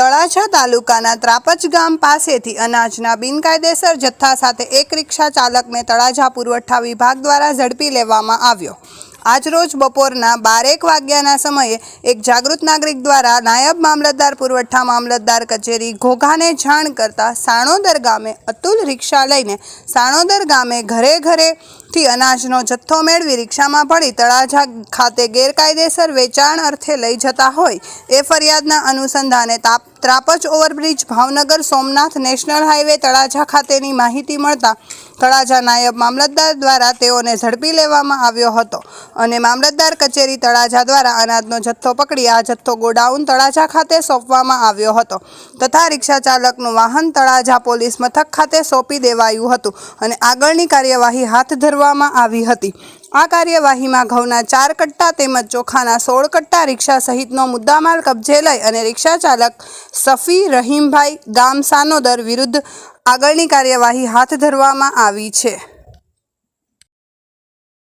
તળાજા તાલુકાના ત્રાપજ ગામ પાસેથી અનાજના બિનકાયદેસર જથ્થા સાથે એક રિક્ષા ચાલકને તળાજા પુરવઠા વિભાગ દ્વારા ઝડપી લેવામાં આવ્યો. આજરોજ બપોરના બારેક વાગ્યાના સમયે એક જાગૃત નાગરિક દ્વારા નાયબ મામલતદાર, પુરવઠા મામલતદાર કચેરી ઘોઘાને જાણ કરતા સાણોદર ગામે અતુલ રિક્ષા લઈને સાણોદર ગામે ઘરે ઘરેથી અનાજનો જથ્થો મેળવી રિક્ષામાં ભળી તળાજા ખાતે ગેરકાયદેસર વેચાણ અર્થે લઈ જતા હોય એ ફરિયાદના અનુસંધાને તાપ Trapaj overbridge Bhavnagar Somnath national highway Talaja ખાતેની માહિતી મળતા તળાજા નાયબ મામલતદાર દ્વારા તેઓને ઝડપી લેવામાં આવ્યો હતો. અને મામલતદાર કચેરી તળાજા દ્વારા અનાજનો જથ્થો પકડી આ જથ્થો ગોડાઉન તળાજા ખાતે સોંપવામાં આવ્યો હતો. તથા રિક્ષા ચાલકનું વાહન તળાજા પોલીસ મથક ખાતે સોંપી દેવાયું હતું અને આગળની કાર્યવાહી હાથ ધરવામાં આવી હતી. આ કાર્યવાહીમાં ઘઉંના ચાર કટ્ટા તેમજ ચોખાના સોળ કટ્ટા, રિક્ષા સહિતનો મુદ્દામાલ કબજે લઈ અને રિક્ષા ચાલક સફી રહીમભાઈ ગામ સાનોદર વિરુદ્ધ આગળની કાર્યવાહી હાથ ધરવામાં આવી છે.